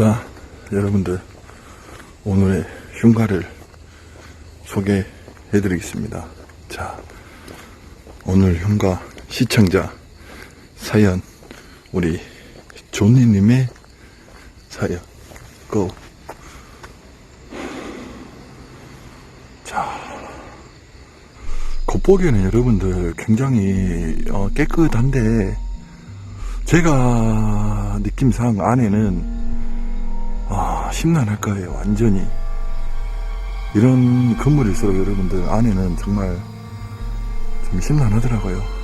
자, 여러분들, 오늘의 흉가를 소개해 드리겠습니다. 자, 오늘 흉가 시청자 사연, 우리 존니님의 사연, 고! 자, 겉보기에는 여러분들 굉장히 어, 깨끗한데, 제가 느낌상 안에는 아, 심란할 거예요, 완전히. 이런 건물일수록 여러분들 안에는 정말 좀 심란하더라고요.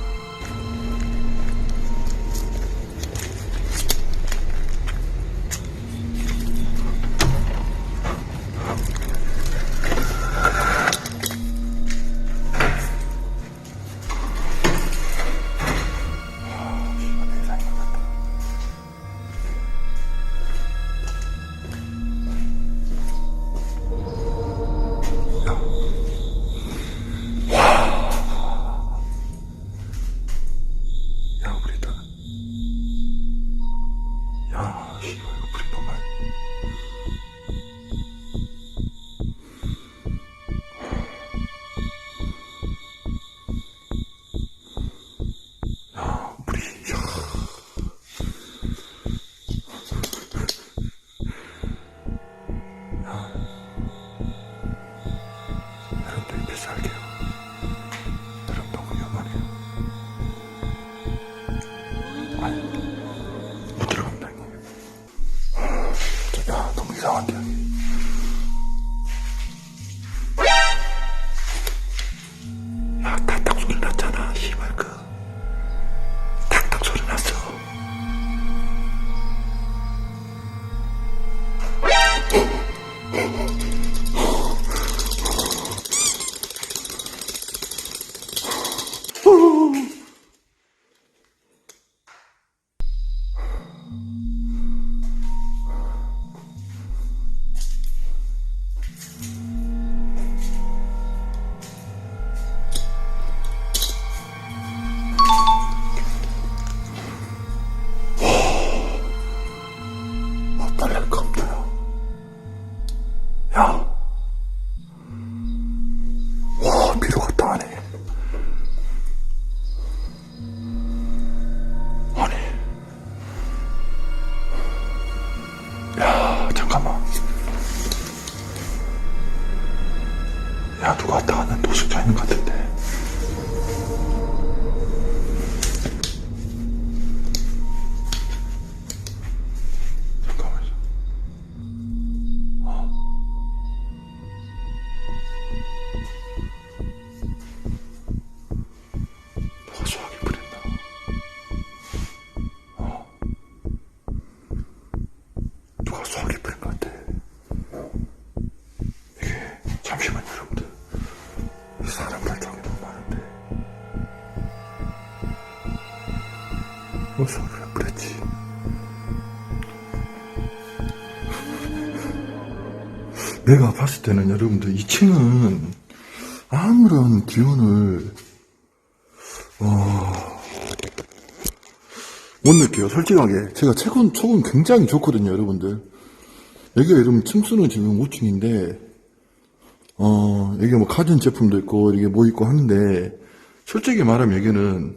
내가 봤을 때는 여러분들 2층은 아무런 기운을 어, 못 느껴요. 솔직하게 제가 최근 초은 굉장히 좋거든요, 여러분들. 여기가 여러분 층수는 지금 5층인데 어 여기 뭐 가전 제품도 있고 이게 뭐 있고 하는데 솔직히 말하면 여기는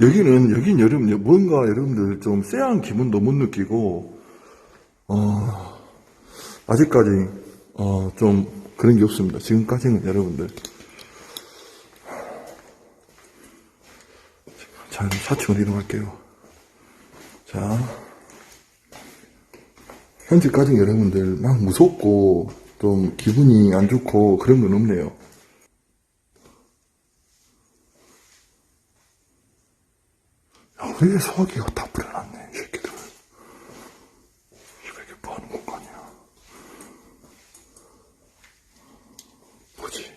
여기는 여긴 여러분 뭔가 여러분들 좀 쎄한 기분도 못 느끼고 어 아직까지 어, 좀 그런 게 없습니다. 지금까지는 여러분들. 자, 4층으로 이동할게요. 자, 현재까지 여러분들 막 무섭고 좀 기분이 안 좋고 그런 건 없네요. 야, 왜 소화기가 다 불어났네, 이 새끼들. 이게 뭐 하는 공간이야? 뭐지?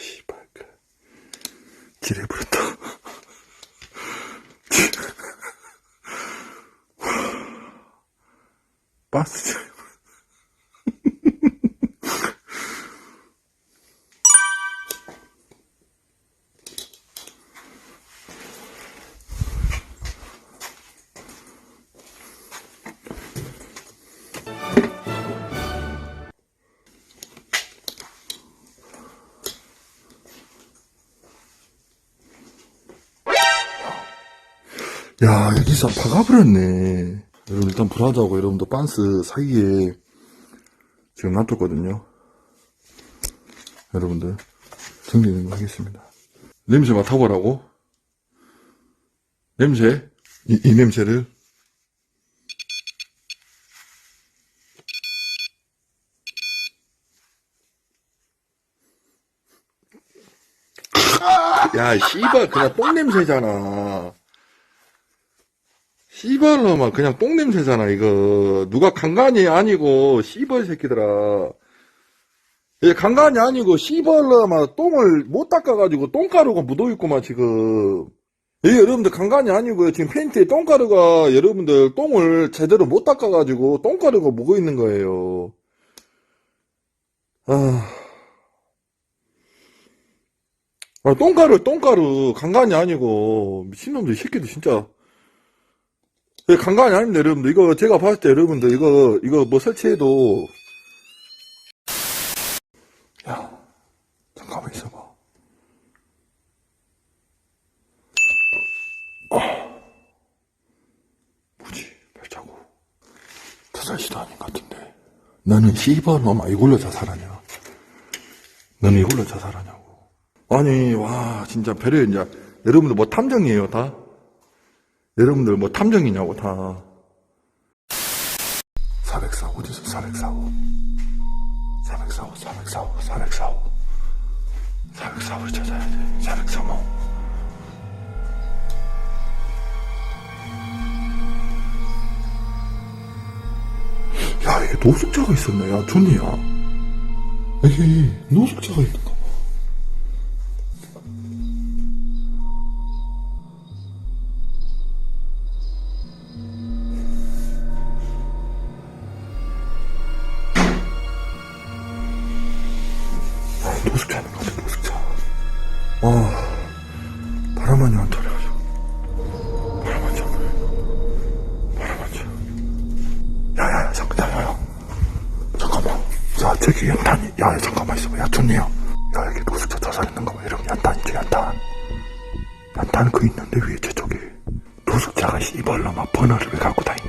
씨발, 그. 지뢰 부른다. 빠스지. 야, 여기서 박아버렸네. 여러분, 일단 불하자고 여러분도 반스 사이에 지금 놔뒀거든요. 여러분들, 정리는 하겠습니다. 냄새 맡아보라고? 냄새? 이, 이 냄새를? 야, 씨발, 그냥 똥 냄새잖아. 씨발 놈아 그냥 똥 냄새잖아 이거. 누가 간간이 아니고 씨발 새끼들아. 이게 간간이 아니고 씨발 놈아 똥을 못 닦아가지고 똥가루가 묻어있구만 지금. 이게 여러분들 간간이 아니고요. 지금 팬티에 똥가루가 여러분들 똥을 제대로 못 닦아가지고 똥가루가 묻어있는 거예요. 아... 아, 똥가루 똥가루. 간간이 아니고 미친놈들 이 새끼들 진짜 예, 간간이 아닙니다, 여러분들. 이거 제가 봤을 때 여러분들 이거 이거 뭐 설치해도 야 잠깐만 있어봐. 어 뭐지 발자국 자살시도 아닌 것 같은데 나는 씨발 놈아 이걸로 자살하냐? 너는 이걸로 자살하냐고? 아니 와 진짜 배려 이제 여러분들 뭐 탐정이에요 다? 여러분들 뭐 탐정이냐고 다. 404 어디서 404호? 404호 404호 404호 404호를 찾아야 돼. 403호. 야 이게 노숙자가 있었네. 야 좋니야. 이게 노숙자가 있는 와, 바람만이 안 터려가지고. 바람만 쳐. 바람만 쳐. 야, 야, 야, 잠깐, 야, 야, 야. 잠깐만. 야, 저기 연탄이, 야, 야, 잠깐만 있어봐. 야, 좋네요. 야, 여기 노숙자 자살했는가 봐. 이러면 연탄이지, 연탄. 연탄 그 있는데 위에 저쪽에. 노숙자가 씨발로 막 버너를 왜 갖고 다니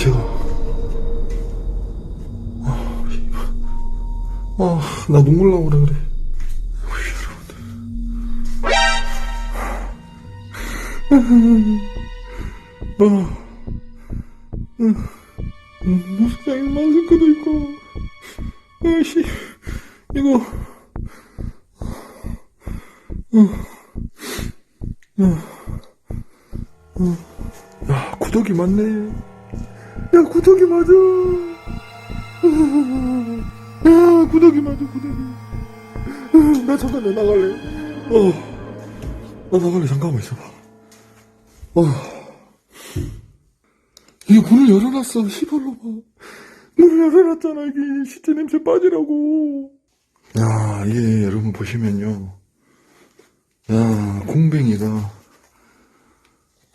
제가 아, 아, 나 눈물 나오라 그래. 어, 여러분들. 아, 어, 응, 마스크에 마스크도 있고 아씨. 이거. 음, 음. 야 구독이 많네. 야, 구독이 맞아. 야, 구독이 맞아, 구독이. 나 잠깐 나 나갈래. 어, 나 나갈래. 잠깐만 있어봐. 어. 이거 문을 열어놨어. 시발로 봐. 문을 열어놨잖아. 이게 시체 냄새 빠지라고. 야, 이게 여러분 보시면요. 야, 공뱅이가.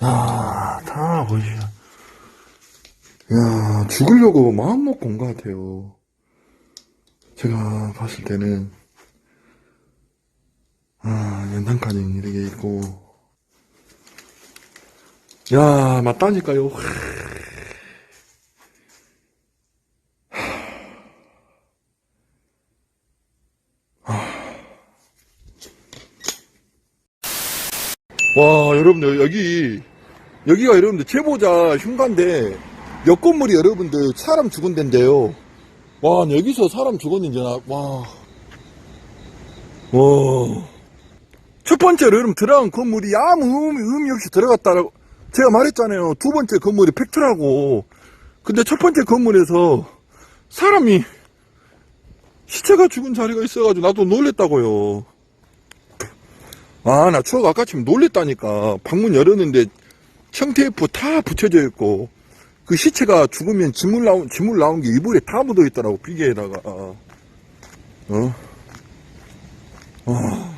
야, 다 보시죠. 야, 죽으려고 마음 먹고 온 것 같아요. 제가 봤을 때는, 아, 연탄까지 이렇게 있고, 야, 맞다니까요. 와, 여러분들, 여기, 여기가 여러분들 제보자 흉가인데, 옆 건물이 여러분들 사람 죽은 데인데요. 와, 여기서 사람 죽었는지, 나, 와. 와. 첫 번째로 여러분 들어간 건물이 아무 의미, 의미 없이 들어갔다라고, 제가 말했잖아요. 두 번째 건물이 팩트라고. 근데 첫 번째 건물에서 사람이 시체가 죽은 자리가 있어가지고 나도 놀랬다고요. 아, 나 추억 아까 지금 놀랬다니까. 방문 열었는데 청테이프 다 붙여져 있고, 그 시체가 죽으면 지물 나온 지물 나온 게 이불에 다 묻어 있더라고 비계에다가 어. 어. 어.